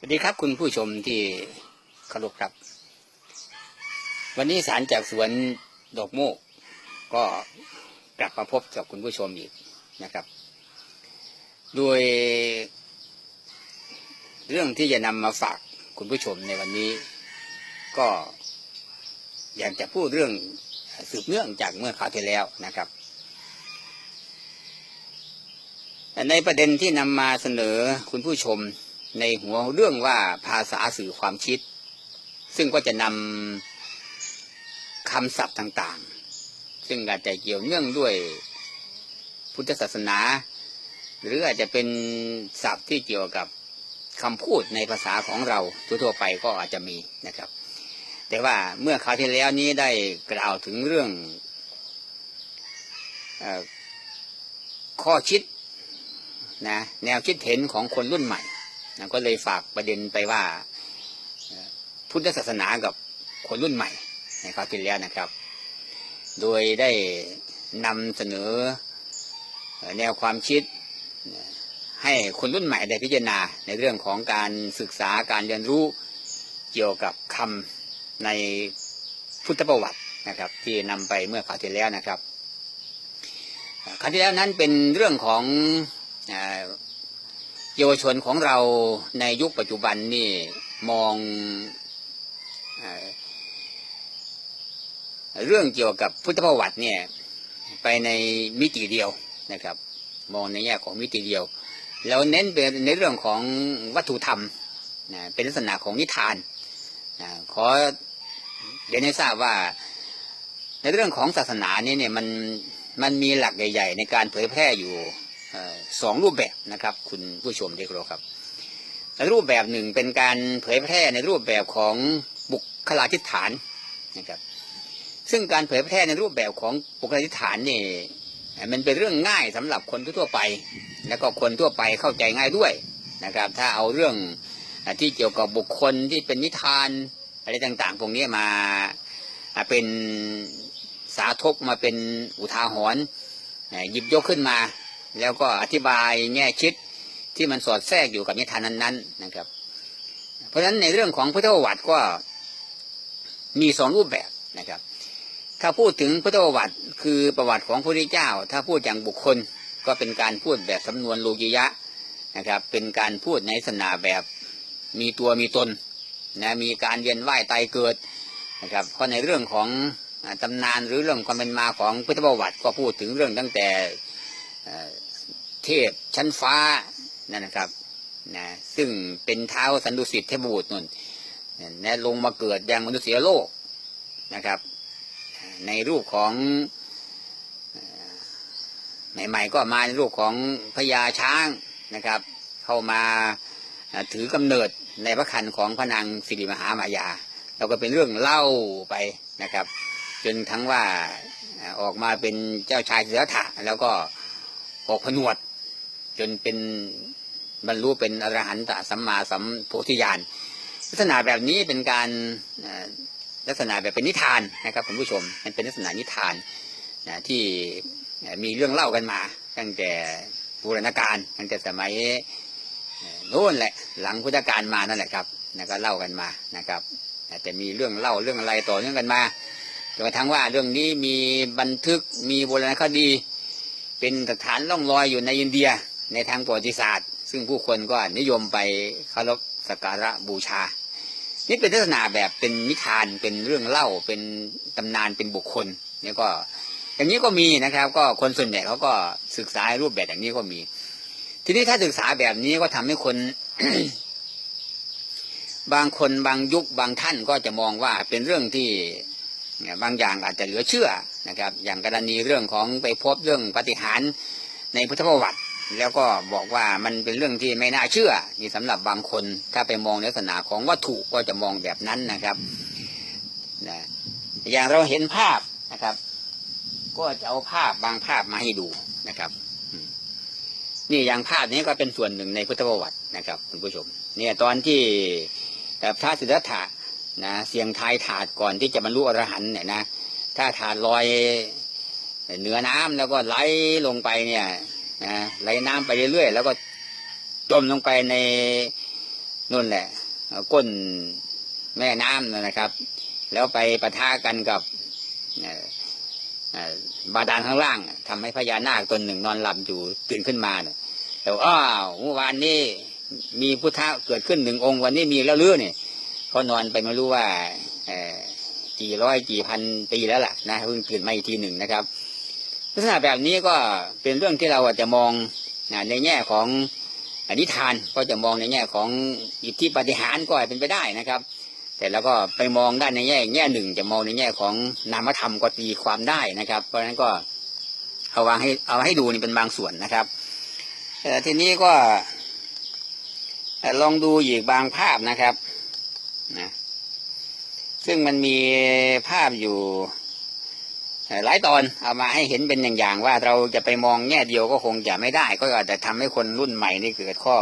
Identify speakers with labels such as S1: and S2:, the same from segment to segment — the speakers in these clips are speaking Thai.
S1: สวัสดีครับคุณผู้ชมที่เคารพครับ วันนี้สารจากสวนดอกโมก ก็กลับมาพบกับคุณผู้ชมอีกนะครับ โดย เรื่องที่จะนำมาฝากคุณผู้ชมในวันนี้ ก็ อยากจะพูดเรื่องสืบเนื่องจากเมื่อคราวที่แล้วนะครับในประเด็นที่นำมาเสนอคุณผู้ชม ในหัวเรื่องว่าภาษาสื่อความคิด ซึ่งก็จะนำคำศัพท์ต่างๆ ซึ่งอาจจะเกี่ยวเนื่องด้วยพุทธศาสนา หรืออาจจะเป็นศัพท์ที่เกี่ยวกับคำพูดในภาษาของเราทั่วๆไปก็อาจจะมีนะครับ แต่ว่าเมื่อคราวที่แล้วนี้ได้กล่าวถึงเรื่องอข้อคิดนะแนวคิดเห็นของคนรุ่นใหม่ นะก็เลยฝากประเด็นไปว่าพุทธศาสนากับคนรุ่นใหม่ในคราวที่แล้วนะครับ โดยได้นำเสนอแนวความคิด ให้คนรุ่นใหม่ได้พิจารณาในเรื่องของการศึกษาการเรียนรู้เกี่ยวกับคำในพุทธประวัตินะครับ ที่นำไปเมื่อคราวที่แล้วนะครับคราวที่แล้วนั้นเป็นเรื่องของ เยาวชนของเราในยุคปัจจุบันนี่มองเรื่องเกี่ยวกับพุทธประวัติเนี่ยไปในมิติเดียวนะครับ มองในแง่ของมิติเดียว แล้วเน้นไปในเรื่องของวัตถุธรรมนะเป็นลักษณะของนิทานนะขอเรียนให้ทราบว่า ในเรื่องของศาสนานี่เนี่ยมันมันมีหลักใหญ่ ๆ ในการเผยแพร่อยู่ สองรูปแบบนะครับ คุณผู้ชมที่เคารพครับรูปแบบหนึ่งเป็นการเผยแพร่ในรูปแบบของบุคลาธิฐานนะครับซึ่งการเผยแพร่ในรูปแบบของบุคลาธิฐานนี่มันเป็นเรื่องง่ายสำหรับคนทั่วไป แล้วก็คนทั่วไปเข้าใจง่ายด้วยนะครับ ถ้าเอาเรื่องที่เกี่ยวกับบุคคลที่เป็นนิทานอะไรต่างๆพวกนี้มาเป็นสาธกมาเป็นอุทาหรณ์หยิบยกขึ้นมา แล้วก็อธิบายแง่คิดที่มันสอดแทรกอยู่กับนิทานนั้นๆนะครับ เพราะฉะนั้นในเรื่องของพุทธประวัติก็มีสองรูปแบบนะครับ ถ้าพูดถึงพุทธประวัติคือประวัติของพระพุทธเจ้า ถ้าพูดอย่างบุคคลก็เป็นการพูดแบบสำนวนโลกิยะนะครับ เป็นการพูดในลักษณะแบบมีตัวมีตนนะมีการเวียนว่ายตายเกิดนะครับเพราะในเรื่องของตำนานหรือเรื่องความเป็นมาของพุทธประวัติก็พูดถึงเรื่องตั้งแต่ เทพชั้นฟ้านั่นนะครับนะซึ่งเป็นเท้าสันดุสิตเทพบุตรนนนะลงมาเกิดยังมนุษยโลกนะครับ ในรูปของเอ่ใหม่ๆก็มาในรูปของพญาช้างนะครับ เข้ามาถือกำเนิดในพระคันของพระนางสิริมหามายาแล้วก็เป็นเรื่องเล่าไปนะครับ จนทั้งว่าออออกมาเป็นเจ้าชายเสือถะแล้วก็ ออกผนวด จนเป็นบรรลุเป็นอรหันตสัมมาสัมโพธิญาณลักษณะแบบนี้เป็นการลักษณะแบบเป็นนิทานนะครับคุณผู้ชมมันเป็นลักษณะนิทานนะที่มีเรื่องเล่ากันมา ตั้งแต่บูรณกาลตั้งแต่สมัยโน่นแหละ หลังพุทธกาลมานั่นแหละครับนะก็เล่ากันมานะครับแต่มีเรื่องเล่าเรื่องอะไรต่อเนื่องกันมาจนกระทั่งว่าเรื่องนี้มีบันทึกมีโบราณคดี เป็นสถานล่องรอยอยู่ในอินเดียในทางประวัติศาสตร์ ซึ่งผู้คนก็นิยมไปเคารพสักการะบูชา นี่เป็นลักษณะแบบเป็นนิทานเป็นเรื่องเล่าเป็นตำนานเป็นบุคคลนี่ก็อย่างนี้ก็มีนะครับ ก็คนส่วนใหญ่เขาก็ศึกษารูปแบบอย่างนี้ก็มี ทีนี้ถ้าศึกษาแบบนี้ก็ทำให้คน บางคนบางยุคบางท่านก็จะมองว่าเป็นเรื่องที่ บางอย่างอาจจะเหลือเชื่อนะครับ อย่างกรณีเรื่องของไปพบเรื่องปฏิหารในพุทธประวัติ แล้วก็บอกว่ามันเป็นเรื่องที่ไม่น่าเชื่อนี่สำหรับบางคน ถ้าไปมองในลักษณะของวัตถุก็จะมองแบบนั้นนะครับนะอย่างเราเห็นภาพนะครับ ก็จะเอาภาพบางภาพมาให้ดูนะครับนี่อย่างภาพนี้ก็เป็นส่วนหนึ่งในพุทธประวัตินะครับคุณผู้ชม เนี่ยตอนที่พระสิทธัตถะ นะเสียงทายถาดก่อนที่จะบรรลุอรหันต์เนี่ยนะถ้าถาดลอยเหนือน้ำแล้วก็ไหลลงไปเนี่ยนะไหลน้ำไปเรื่อยๆแล้วก็จมลงไปในนู่นแหละก้นแม่น้ำนั่นะครับ แล้วไปปะทะกันกับบาดาลข้างล่างทำให้พญานาคตนหนึ่งนอนหลับอยู่ตื่นขึ้นมาเนี่ยแต่ว่าอ้าวเมื่อวานนี้มีพุทธะเกิดขึ้นหนึ่งองค์วันนี้มีแล้วหรือเนี่ย เขานอนไปไม่รู้ว่ากี่ร้อยกี่พันปีแล้วล่ะนะเพิ่งตื่นมาอีกทีหนึ่งนะครับ ลักษณะแบบนี้ก็เป็นเรื่องที่เราอาจจะมองนะในแง่ของอนิทานก็จะมองในแง่ของอิทธิปฏิหารก็อาจเป็นไปได้นะครับ แต่แล้วก็ไปมองได้ในแง่แง่หนึ่ง จะมองในแง่ของนามธรรมก็ตีความได้นะครับ เพราะฉะนั้นก็เอาวางให้เอาให้ดูนี่เป็นบางส่วนนะครับเอ่ทีนี้ก็ลองดูอีกบางภาพนะครับ นะซึ่งมันมีภาพอยู่หลายตอนเอามาให้เห็นเป็นอย่างๆว่าเราจะไปมองแง่เดียวก็คงจะไม่ได้ ก็อาจจะทำให้คนรุ่นใหม่นี่เกิดข้อ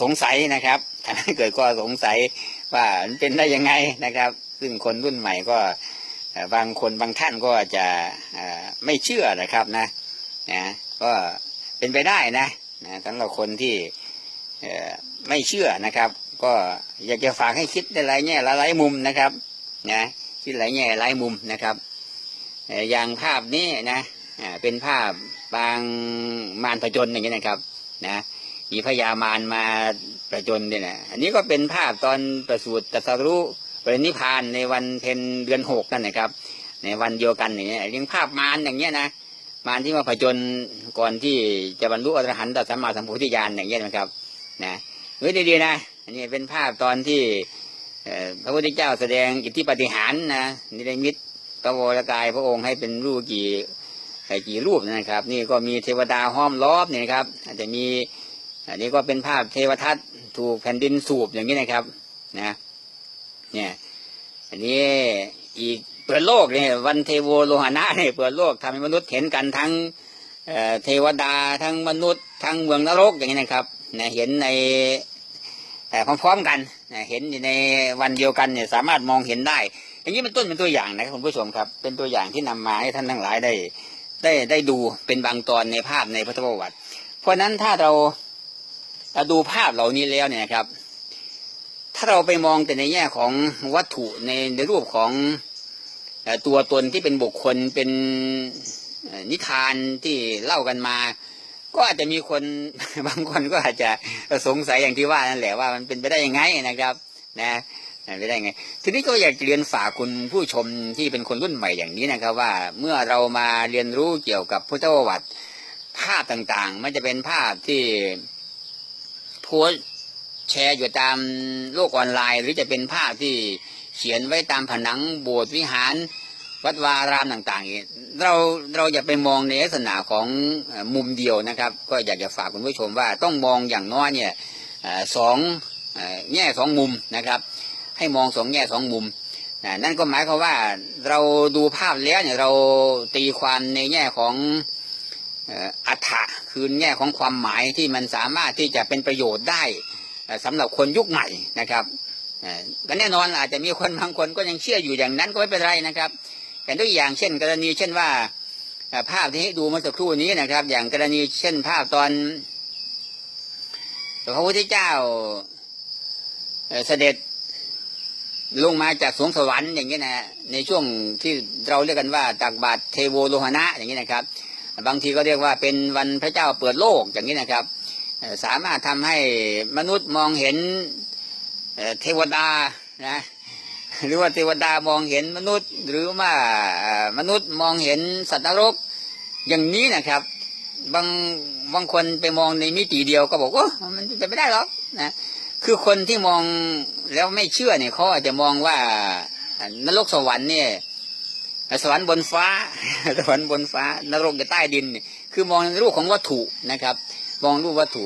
S1: สงสัยนะครับทำให้เกิดข้อสงสัยว่ามันเป็นได้ยังไงนะครับ ซึ่งคนรุ่นใหม่ก็บางคนบางท่านก็จะไม่เชื่อนะครับนะนะก็เป็นไปได้นะนะสำหรับคนที่ไม่เชื่อนะครับ ก็อยากจะฝากให้คิดในหลายแง่หลายมุมนะครับ นะคิดหลายแง่หลายมุมนะครับอย่างภาพนี้นะเป็นภาพบางมารผจญอย่างนี้นะครับ นะมีพญามารมาประจนเนี่ยนะอันนี้ก็เป็นภาพตอนประสูติตรัสรู้ปรินิพานในวันเพ็ญเดือนหกนั่นนะครับ ในวันเดียวกันอย่างเงี้ยยังภาพมารอย่างเงี้ยนะมารที่มาผจญก่อนที่จะบรรลุอรหันตสัมมาสัมโพธิญาณอย่างเงี้ยนะครับนะเฮ้ยดีๆนะ อันนี้เป็นภาพตอนที่พระพุทธเจ้าแสดงอิทธิปฏิหารนะนิรมิตพระวรกายพระองค์ให้เป็นรูปกี่กี่รูปนะครับ นี่ก็มีเทวดาห้อมล้อมเนี่ยนะครับ อาจจะมีอันนี้ก็เป็นภาพเทวทัตถูกแผ่นดินสูบอย่างนี้นะครับนะเนี่ยอันนี้อีกเปิดโลกเนี่ยวันเทโวโลหะนะเนี่ยเปิดโลกทำให้มนุษย์เห็นกันทั้งเเทวดาทั้งมนุษย์ทั้งเมืองนรกอย่างนี้นะครับนะเห็นใน พร้อมๆกันเห็นในวันเดียวกันเนี่ยสามารถมองเห็นได้อย่างนี้เป็นต้นเป็นตัวอย่างนะครับคุณผู้ชมครับ เป็นตัวอย่างที่นำมาให้ท่านทั้งหลายได้ ได้ได้ดูเป็นบางตอนในภาพในพุทธประวัติเพราะฉะนั้นถ้าเราเราดูภาพเหล่านี้แล้วเนี่ยครับ ถ้าเราไปมองแต่ในแง่ของวัตถุในในรูปของตัวตนที่เป็นบุคคลเป็นนิทานที่เล่ากันมา ก็อาจจะมีคนบางคนก็อาจจะสงสัยอย่างที่ว่านั่นแหละว่ามันเป็นไปได้ยังไงนะครับ นะไปได้ไง ทีนี้ก็อยากเรียนฝากคุณผู้ชมที่เป็นคนรุ่นใหม่อย่างนี้นะครับ ว่าเมื่อเรามาเรียนรู้เกี่ยวกับพุทธประวัติภาพต่างๆ มันจะเป็นภาพที่โพสแชร์อยู่ตามโลกออนไลน์ หรือจะเป็นภาพที่เขียนไว้ตามผนังโบสถ์วิหาร วัดวารามต่างๆนี้เราเราอย่าไปมองในลักษณะของมุมเดียวนะครับ ก็อยากจะฝากคุณผู้ชมว่าต้องมองอย่างน้อยเนี่ยสองแง่สองมุมนะครับ ให้มองสองแง่สองมุมนั่นก็หมายความว่าเราดูภาพแล้วเนี่ยเราตีความในแง่ของอัฏฐะคือแง่ของความหมายที่มันสามารถที่จะเป็นประโยชน์ได้เอ่อสำหรับคนยุคใหม่นะครับก็แน่นอนอาจจะมีคนบางคนก็ยังเชื่ออยู่อย่างนั้นก็ไม่เป็นไรนะครับ แต่ตัวอย่างเช่น กรณีเช่นว่าภาพที่ให้ดูเมื่อสักครู่นี้นะครับ อย่างกรณีเช่นภาพตอนพระพุทธเจ้าเสด็จลงมาจากสวงสวรรค์อย่างนี้นะในช่วงที่เราเรียกกันว่าตักบาตรเทโวโลหณะอย่างนี้นะครับ บางทีก็เรียกว่าเป็นวันพระเจ้าเปิดโลกอย่างนี้นะครับ สามารถทำให้มนุษย์มองเห็นเทวดานะ หรือว่าเทวดามองเห็นมนุษย์ หรือว่ามนุษย์มองเห็นสัตว์นรก อย่างนี้นะครับ บางบางคนไปมองในมิติเดียวก็บอกว่ามันเป็นไม่ได้หรอกนะคือคนที่มองแล้วไม่เชื่อเนี่ยเขาอาจจะมองว่านรกสวรรค์เนี่ยสวรรค์บนฟ้า สวรรค์บนฟ้า นรกอยู่ใต้ดิน คือมองในรูปของวัตถุนะครับ มองรูปวัตถุ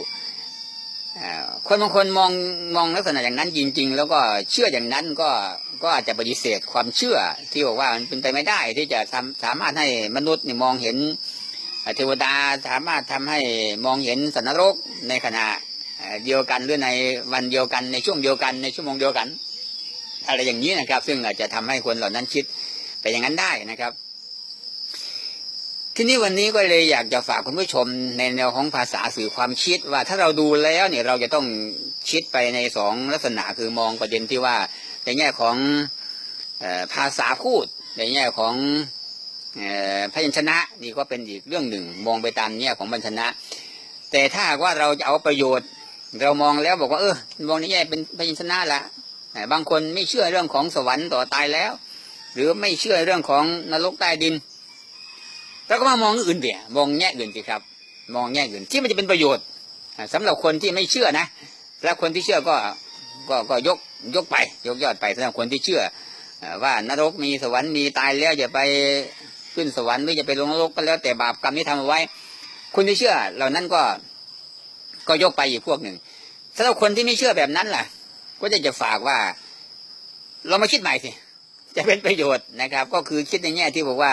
S1: คนบางคนมองมองลักษณะอย่างนั้นจริง ๆ แล้วก็เชื่ออย่างนั้นก็ก็อาจจะปฏิเสธความเชื่อที่บอกว่ามันเป็นไปไม่ได้ที่จะทำสามารถให้มนุษย์นี่มองเห็นเทวดาสามารถทำให้มองเห็นสัตว์นรกในขณะเดียวกันหรือในวันเดียวกันในช่วงเดียวกันในชั่วโมงเดียวกัน อะไรอย่างนี้นะครับ ซึ่งอาจจะทำให้คนเหล่านั้นคิดไปอย่างนั้นได้นะครับ ที่นี้วันนี้ก็เลยอยากจะฝากคุณผู้ชมในแนวของภาษาสื่อความคิดว่าถ้าเราดูแล้วเนี่ยเราจะต้องชิดไปในสองลักษณะคือมองประเด็นที่ว่าในแง่ของออภาษาพูด ในแง่ของออพยัญชนะนี่ก็เป็นอีกเรื่องหนึ่ง มองไปตามแง่ของพยัญชนะ แต่ถ้าว่าเราจะเอาประโยชน์ เรามองแล้วบอกว่าเออมองในแง่เป็นพยัญชนะละแต่บางคนไม่เชื่อเรื่องของสวรรค์ต่อตายแล้ว หรือไม่เชื่อเรื่องของนรกใต้ดิน เราก็มามองอื่นเดี๋ยมองแง่อื่นสิครับ มองแง่อื่นที่มันจะเป็นประโยชน์อ่าสำหรับคนที่ไม่เชื่อนะแล้วคนที่เชื่อก็ก็ก็ยกยกไป ยกยอดไปสำหรับคนที่เชื่อ ว่านรกมีสวรรค์มีตายแล้วจะไปขึ้นสวรรค์หรือจะไปลงนรกก็แล้วแต่บาปกรรมที่ทำเอาไว้ คนที่เชื่อ เหล่านั้นก็ก็ยกไปอีกพวกหนึ่งสำหรับคนที่ไม่เชื่อแบบนั้นล่ะ ก็จะจะฝากว่า เรามาคิดใหม่สิจะเป็นประโยชน์นะครับ ก็คือคิดในแง่ที่บอกว่า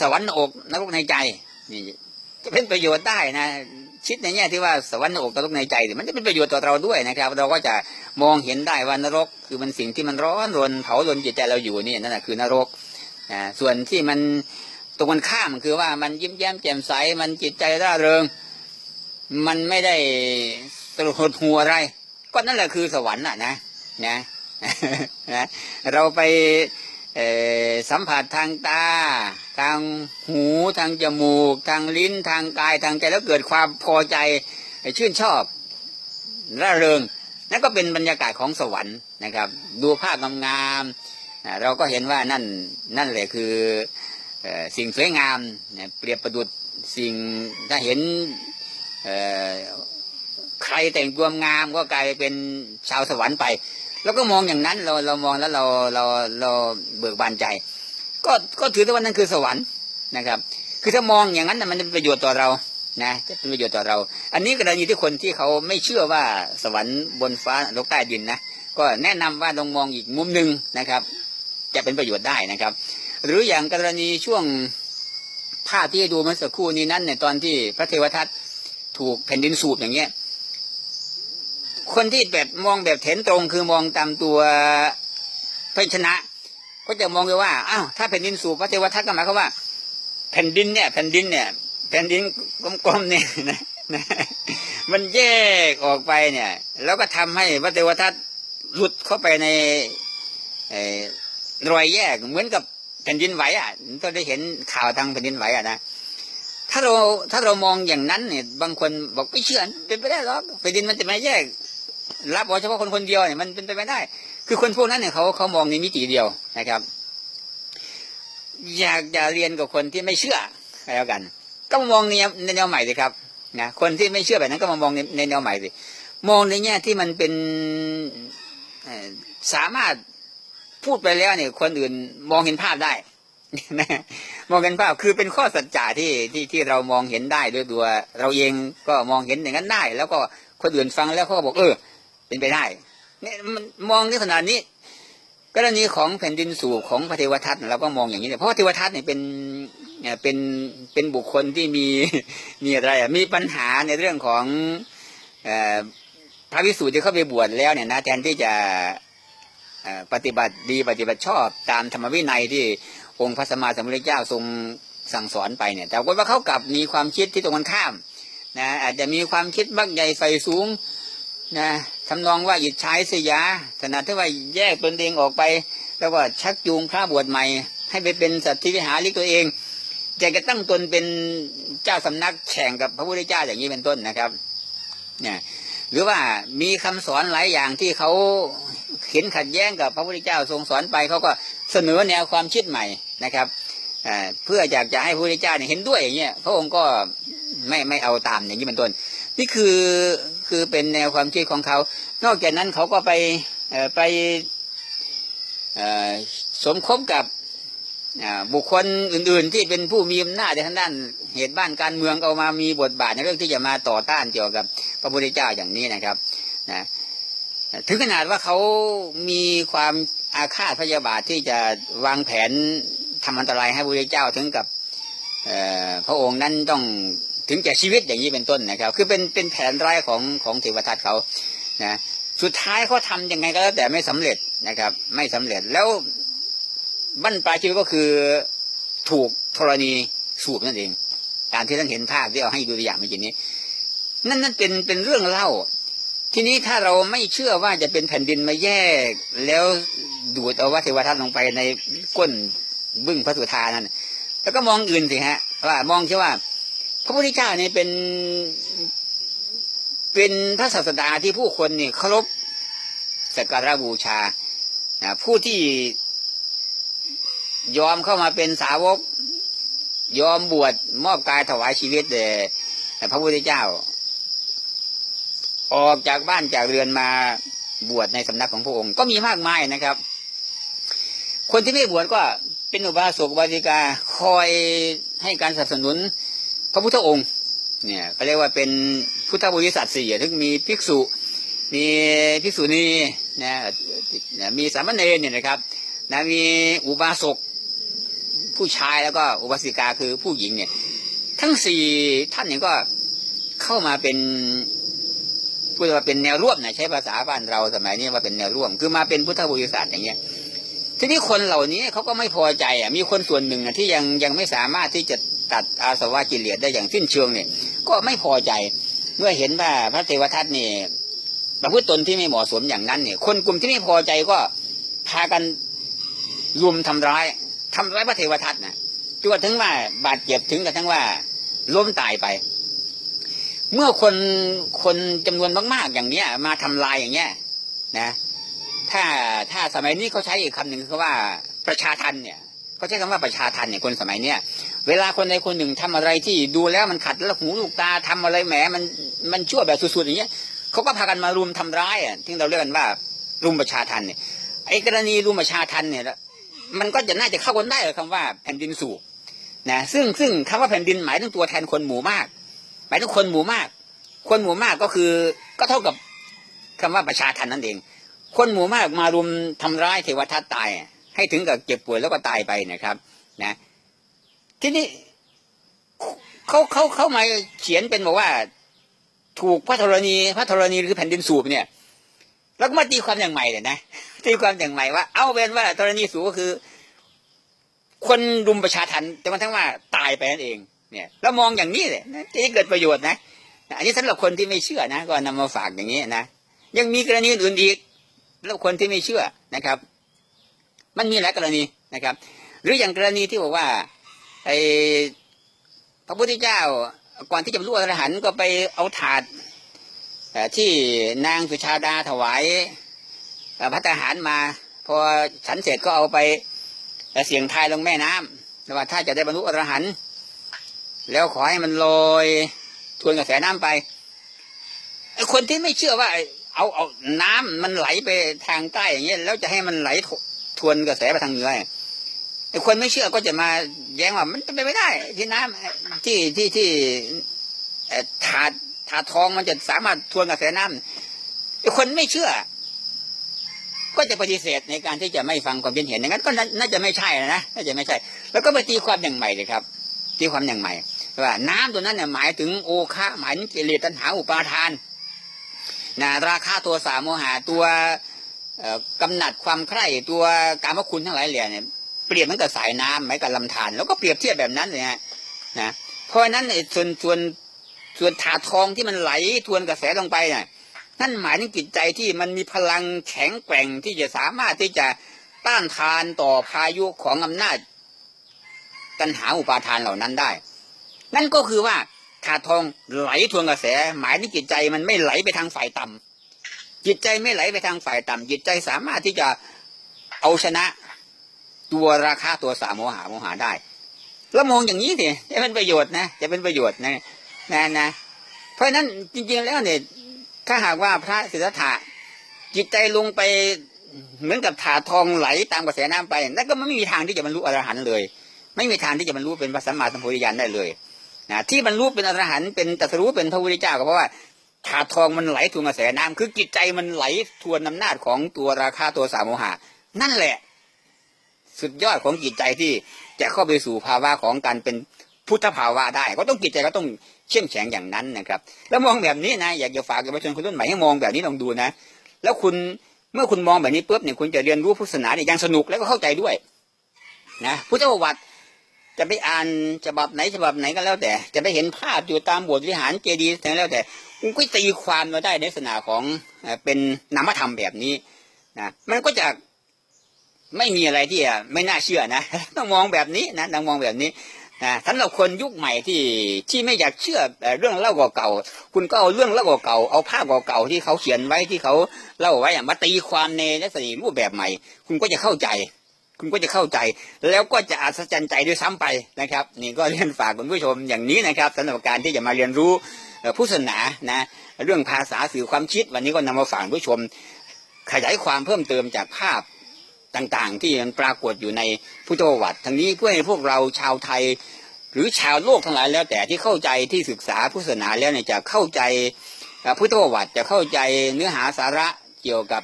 S1: สวรรค์อกนรกในใจนี่จะเป็นประโยชน์ได้นะคิดในแง่ที่ว่าสวรรค์อกนรกในใจมันจะเป็นประโยชน์ต่อเราด้วยนะครับ เราก็จะมองเห็นได้ว่านรก คือมันสิ่งที่มันร้อนรนเผาลนจิตใจเราอยู่นี่นั่นแหะคือนรกอ่าส่วนที่มันตรงกันข้ามคือว่ามันยิ้มแย้มแจ่มใสมันจิตใจร่าเริง มันไม่ได้สลดหัวอะไร ก็นั่นแหละคือสวรรค์น่ะนะนะนะเราไป สัมผัสทางตา ทางหูทางจมูก ทางลิ้นทางกายทางใจแล้วเกิดความพอใจชื่นชอบร่าเริงนั่นก็เป็นบรรยากาศของสวรรค์นะครับ ดูภาพงามๆเราก็เห็นว่านั่นนั่นแหละคืออสิ่งสวยงามเปรียบประดุดสิ่งถ้าเห็นใครแต่งตัวงามก็กลายเป็นชาวสวรรค์ไป เราก็มองอย่างนั้นเราเรามองแล้วเราเราเราเบิกบานใจ ก็ก็ถือว่านั่นคือสวรรค์นะครับ คือถ้ามองอย่างนั้นมันจะเป็นประโยชน์ต่อเรานะจะเป็นประโยชน์ต่อเรา อันนี้กรณีที่คนที่เขาไม่เชื่อว่าสวรรค์บนฟ้าโลกใต้ดินนะก็แนะนำว่าลองมองอีกมุมหนึ่งนะครับ จะเป็นประโยชน์ได้นะครับ หรืออย่างกรณีช่วงภาพที่ดูเมื่อสักครู่นี้นั้นเนี่ยตอนที่พระเทวทัตถูกแผ่นดินสูบอย่างเงี้ย คนที่แบบมองแบบเห็นตรงคือมองตามตัวพระชนะ ก็จะมองเลยว่าอ้าวถ้าแผ่นดินสูบพระเทวทัตก็หมายความว่า แผ่นดินเนี่ย แผ่นดินเนี่ย แผ่นดินกลมๆเนี่ยนะนะมันแยกออกไปเนี่ย แล้วก็ทำให้พระเทวทัตหลุดเข้าไปในอรอยแยกเหมือนกับแผ่นดินไหวอะต้องได้เห็นข่าวทางแผ่นดินไหวอะนะถ้าเราถ้าเรามองอย่างนั้นเนี่ย บางคนบอกไม่เชื่อเป็นไปได้หรอกแผ่นดินมันจะไม่แยก รับเอาเฉพาะคนคนเดียวเนี่ยมันเป็นไปไม่ได้ คือคนพวกนั้นเนี่ยเขาเขามองในมิติเดียวนะครับ อยากจะเรียนกับคนที่ไม่เชื่อแล้วกัน ก็มองในแนวในแนวใหม่สิครับนะคนที่ไม่เชื่อแบบนั้นก็มามองในในแนวใหม่สิมองในแง่ที่มันเป็นสามารถพูดไปแล้วเนี่ยคนอื่นมองเห็นภาพได้นะมองเห็นภาพคือเป็นข้อสัจจะที่ที่ที่เรามองเห็นได้ด้วยตัว เราเองก็มองเห็นอย่างนั้นได้ แล้วก็คนอื่นฟังแล้วเขาก็บอกเออ เป็นไปได้เนี่ยมันมองในขนาดนี้กรณีของแผ่นดินสูบของพระเทวทัตเราก็มองอย่างนี้เนี่ยเพราะเทวทัตเนี่ยเป็นเป็นเป็นบุคคลที่มีมีอะไรมีปัญหาในเรื่องของอพระวิสูจน์ที่เข้าไปบวชแล้วเนี่ยนะแทนที่จะปฏิบัติดีปฏิบัติชอบตามธรรมวินัยที่องค์พระสัมมาสัมพุทธเจ้าทรงสั่งสอนไปเนี่ย แต่ว่าเขากลับมีความคิดที่ตรงกันข้ามนะอาจจะมีความคิดบักใหญ่ไฟสูงนะ ทำนองว่าอิจฉาเสียาขนาดที่ว่าแยกตนเองออกไป แล้วก็ชักจูงพระบวชใหม่ ให้ไปเป็นสัตว์ที่วิหาริกตัวเองจะจะตั้งตนเป็นเจ้าสำนักแข่งกับพระพุทธเจ้าอย่างนี้เป็นต้นนะครับเนี่ยหรือว่ามีคำสอนหลายอย่างที่เขาเห็นขัดแย้งกับพระพุทธเจ้าทรงสอนไปเขาก็เสนอแนวความคิดใหม่นะครับเพื่ออยากจะให้พระพุทธเจ้าเนี่ยเห็นด้วยอย่างเงี้ยพระองค์ก็ไม่ไม่เอาตามอย่างนี้เป็นต้น นี่คือ คือเป็นแนวความคิดของเขา นอกจากนั้นเขาก็ไปไปสมคบกับบุคคลอื่น ๆ ที่เป็นผู้มีอำนาจในทางด้านเหตุบ้านการเมืองเอามามีบทบาทในเรื่องที่จะมาต่อต้านเกี่ยวกับพระพุทธเจ้าอย่างนี้นะครับนะถึงขนาดว่าเขามีความอาฆาตพยาบาทที่จะวางแผนทำอันตรายให้พระพุทธเจ้าถึงกับพระองค์นั้นต้อง ถึงแก่ชีวิตอย่างนี้เป็นต้นนะครับ คือเป็นเป็นแผนร้ายของของเทวทัตเขานะสุดท้ายเขาทำยังไงก็แล้วแต่ไม่สำเร็จนะครับ ไม่สำเร็จแล้วบั้นปลายชีวิตก็คือถูกธรณีสูบนั่นเอง ตามที่ท่านเห็นภาพที่เอาให้ดูตัวอย่างเมื่อกี้นี้ นั่นนั่นเป็นเป็นเรื่องเล่า ทีนี้ถ้าเราไม่เชื่อว่าจะเป็นแผ่นดินมาแยก แล้วดูดเอาวัดเทวทัตลงไปในก้นบึ้งพระสุธานั่นแล้วก็มองอื่นสิฮะ ว่ามองแค่ว่า พระพุทธเจ้าเนี่ยเป็นเป็นพระศาสดาที่ผู้คนเนี่ยเคารพสักการะบูชานะผู้ที่ยอมเข้ามาเป็นสาวก ยอมบวชมอบกายถวายชีวิตแด่พระพุทธเจ้า ออกจากบ้านจากเรือนมาบวชในสำนักของพระองค์ ก็มีมากมายนะครับ คนที่ไม่บวชก็เป็นอุบาสกอุบาสิกา คอยให้การสนับสนุน ระพุทธองค์เนี่ยเขาเรียกว่าเป็นพุทธบริษัทสี่ถึงมีภิกษุ มีภิกษุณีนะมีสามเณรเนี่ยนะครับนะมีอุบาสกผู้ชายแล้วก็อุบาสิกาคือผู้หญิงเนี่ย ทั้งสี่ท่านเนี่ยก็เข้ามาเป็นพูดว่าเป็นแนวร่วมนะใช้ภาษาบ้านเราสมัยนี้ว่าเป็นแนวร่วม คือมาเป็นพุทธบริษัทอย่างเงี้ยทีนี้คนเหล่านี้เขาก็ไม่พอใจอะมีคนส่วนหนึ่งอะที่ยังยังไม่สามารถที่จะ ตัดอาสวะกิเลสได้อย่างสิ้นเชิงเนี่ย ก็ไม่พอใจ เมื่อเห็นว่าพระเทวทัตเนี่ยประพฤติตนที่ไม่เหมาะสมอย่างนั้นเนี่ย คนกลุ่มที่ไม่พอใจก็พากันรุมทำร้ายทำร้ายพระเทวทัตนะจนกระทั่งว่าบาดเจ็บถึงกระทั่งว่าล้มตายไป เมื่อคนคนจำนวนมากๆอย่างเนี้ย มาทำลายอย่างเงี้ย นะ ถ้าถ้าสมัยนี้เขาใช้อีกคำหนึ่งคือว่าประชาทันเนี่ยเขาใช้คำว่าประชาทันเนี่ยคนสมัยเนี้ย เวลาคนใดคนหนึ่งทำอะไรที่ดูแล้วมันขัดแล้วหูลูกตาทำอะไรแหมมันมันชั่วแบบสุดๆอย่างเงี้ยเขาก็พากันมารุมทำร้ายอะที่เราเรียกกันว่ารุมประชาทันเนี่ยไอ้กรณีรุมประชาทันเนี่ยมันก็จะน่าจะเข้ากันได้กับคำว่าแผ่นดินสูบนะซึ่งซึ่งคำว่าแผ่นดินหมายถึงตัวแทนคนหมู่มาก หมายถึงคนหมู่มาก คนหมู่มากก็คือก็เท่ากับคำว่าประชาทันนั่นเอง คนหมู่มากมารุมทำร้ายเทวทัตตาย ให้ถึงกับเจ็บป่วยแล้วก็ตายไปนะครับ นะ ทีนี้เขาเขาเขามาเขียนเป็นบอกว่า ถูกพระธรณีพระธรณีคือแผ่นดินสูบเนี่ย แล้วก็มาตีความอย่างใหม่เลยนะตีความอย่างใหม่ว่า เอาเป็นว่าธรณีสูบก็คือ คนรุมประชาทันแต่มันทั้งว่าตายไปนั่นเอง เนี่ย แล้วมองอย่างนี้เลยจะได้เกิดประโยชน์นะอันนี้สำหรับคนที่ไม่เชื่อนะก็นำมาฝากอย่างนี้นะยังมีกรณีอื่นอีกแล้วคนที่ไม่เชื่อนะครับ มันมีหลายกรณีนะครับ หรืออย่างกรณีที่บอกว่า ไอ้พระพุทธเจ้า ก่อนที่จะรรลุอรหันต์ก็ไปเอาถาดที่นางสุชาดาถวายพัฒหารมา พอฉันเสร็จก็เอาไปเสียงทายลงแม่น้ำว่าถ้าจะได้บรรลุอรหันต์แล้วขอให้มันลอยทวนกระแสน้ำไปคนที่ไม่เชื่อว่า เอาเอาน้ำมันไหลไปทางใต้อย่างเงี้ยแล้วจะให้มันไหลทวนกระแสไปทางเหนือไอ้คนไม่เชื่อก็จะมา แย้งว่ามันเป็นไปไม่ได้ ที่น้ำที่ที่ที่ถาดถาดทองมันจะสามารถทวนกระแสน้ำไอ้คนไม่เชื่อ ก็จะปฏิเสธในการที่จะไม่ฟังความเป็นเห็นอย่างนั้น ก็น่าจะไม่ใช่นะน่าจะไม่ใช่ แล้วก็ไปตีความอย่างใหม่เลยครับ ตีความอย่างใหม่ว่าน้ำตัวนั้นเนี่ยหมายถึงโอคะหมายถึงกิเลสตัณหาอุปาทานนะราคาตัวสามโมหะตัวกำหนัดความใคร่ตัวการมคุณทั้งหลายเหล่านี่ย เปรียบเหมือนกับสายน้ำเหมือนกับลำธารแล้วก็เปรียบเทียบแบบนั้นเลยฮะนะเพราะฉะนั้นส่วนส่วนส่วนถาทองที่มันไหลทวนกระแสลงไปเนี่ยนั่นหมายถึงจิตใจที่มันมีพลังแข็งแกร่งที่จะสามารถที่จะต้านทานต่อพายุของอำนาจตัณหาอุปาทานเหล่านั้นได้ นั่นก็คือว่าถาทองไหลทวนกระแส หมายถึงจิตใจมันไม่ไหลไปทางฝ่ายต่ำจิตใจไม่ไหลไปทางฝ่ายต่ำจิตใจสามารถที่จะเอาชนะ ตัวราคาตัวสามโมหะโมหะได้ แล้วมองอย่างนี้สิจะเป็นประโยชน์นะจะเป็นประโยชน์นะนะนะ เพราะฉะนั้นจริง ๆ แล้วเนี่ยถ้าหากว่าพระศิทธะจิตใจลงไปเหมือนกับถาทองไหลตามกระแสน้ำไปนั่นก็ไม่มีทางที่จะบรรลุอรหันต์เลย ไม่มีทางที่จะบรรลุเป็นพระสัมมาสัมพุทธญาณได้เลยนะที่บรรลุเป็นอรหันต์เป็นตรัสรู้เป็นพระพุทธเจ้าก็เพราะว่าถาทองมันไหลทวนกระแสน้ำคือจิตใจมันไหลทวนอำนาจของตัวราคาตัวสามโมหะนั่นแหละ สุดยอดของจิตใจที่จะเข้าไปสู่ภาวะของการเป็นพุทธภาวะได้ ก็ต้องจิตใจก็ต้องเข้มแข็งอย่างนั้นนะครับ แล้วมองแบบนี้นะอยากจะฝากเยาวชนคนรุ่นใหม่ให้มองแบบนี้ลองดูนะ แล้วคุณเมื่อคุณมองแบบนี้ปุ๊บเนี่ยคุณจะเรียนรู้พุทธศาสนาเนี่ยยังสนุกแล้วก็เข้าใจด้วยนะพุทธประวัติจะไปอ่านฉบับไหนฉบับไหนก็แล้วแต่ จะไปเห็นภาพอยู่ตามบสถ์วิหารเจดีย์แต่แล้วแต่คุณก็ตีความมาได้ในลักษณะของเป็นนามธรรมแบบนี้นะมันก็จะ ไม่มีอะไรที่จะไม่น่าเชื่อนะต้องมองแบบนี้นะต้องมองแบบนี้นะสำหรับคนยุคใหม่ที่ที่ไม่อยากเชื่อเรื่องเล่าเก่าๆคุณก็เอาเรื่องเล่าเก่าๆเอาภาพเก่าๆที่เขาเขียนไว้ที่เขาเล่าไว้อะมาตีความในลักษณะรูปแบบใหม่ คุณก็จะเข้าใจ คุณก็จะเข้าใจ แล้วก็จะอัศจรรย์ใจด้วยซ้ำไปนะครับ นี่ก็เรียนฝากคุณผู้ชมอย่างนี้นะครับสำหรับการที่จะมาเรียนรู้เอ่อพุทธศาสนานะเรื่องภาษาสื่อความคิด วันนี้ก็นำมาฝากผู้ชม ขยายความเพิ่มเติมจากภาพ ต่างๆ ที่มันปรากฏอยู่ในพุทธประวัติทั้งนี้เพื่อให้พวกเราชาวไทย หรือชาวโลกทั้งหลายแล้ว แต่ที่เข้าใจที่ศึกษาพุทธศาสนาแล้วเนี่ยจะเข้าใจพุทธประวัติจะเข้าใจเนื้อหาสาระเกี่ยวกับ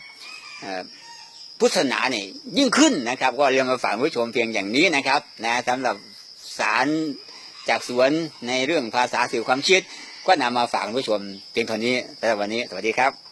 S1: พุทธศาสนาเนี่ยยิ่งขึ้นนะครับ ก็เรียนมาฝากผู้ชมเพียงอย่างนี้นะครับนะสำหรับสารจากสวนในเรื่องภาษาสื่อความคิด ก็นำมาฝากผู้ชมเพียงเท่านี้สำหรับวันนี้สวัสดีครับ